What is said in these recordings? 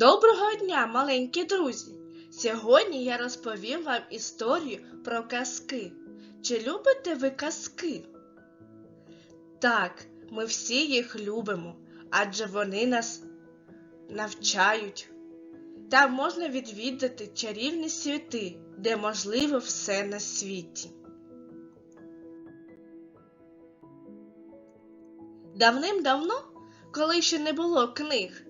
Доброго дня, маленькі друзі! Сьогодні я розповім вам історію про казки. Чи любите ви казки? Так, ми всі їх любимо, адже вони нас навчають. Там можна відвідати чарівні світи, де можливо все на світі. Давним-давно, коли ще не було книг,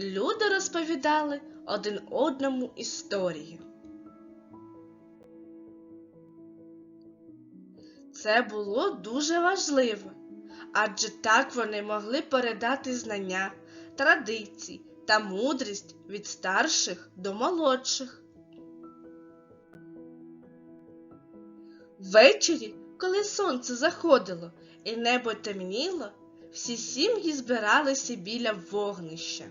люди розповідали один одному історії. Це було дуже важливо, адже так вони могли передати знання, традиції та мудрість від старших до молодших. Ввечері, коли сонце заходило і небо темніло, всі сім'ї збиралися біля вогнища.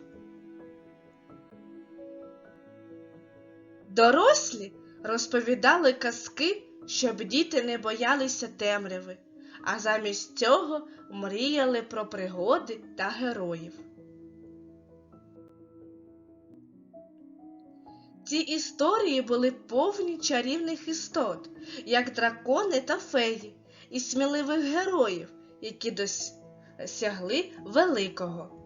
Дорослі розповідали казки, щоб діти не боялися темряви, а замість цього мріяли про пригоди та героїв. Ці історії були повні чарівних істот, як дракони та феї, і сміливих героїв, які досягли великого.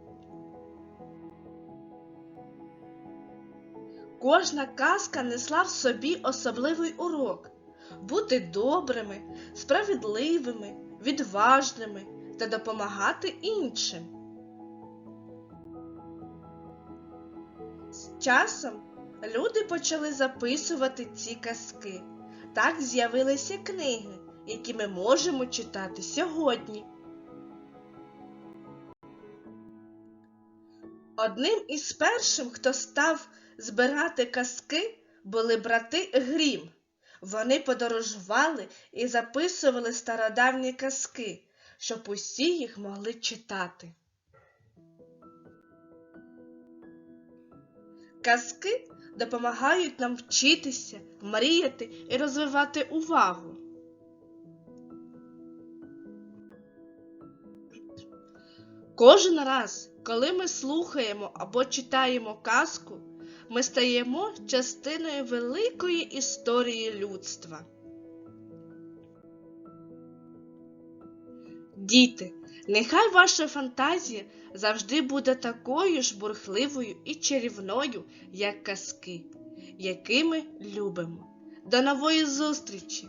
Кожна казка несла в собі особливий урок бути добрими, справедливими, відважними та допомагати іншим. З часом люди почали записувати ці казки. Так з'явилися книги, які ми можемо читати сьогодні. Одним із першим, хто став збирати казки, були брати Грім. Вони подорожували і записували стародавні казки, щоб усі їх могли читати. Казки допомагають нам вчитися, мріяти і розвивати увагу. Кожен раз, коли ми слухаємо або читаємо казку, ми стаємо частиною великої історії людства. Діти, нехай ваша фантазія завжди буде такою ж бурхливою і чарівною, як казки, якими любимо. До нової зустрічі!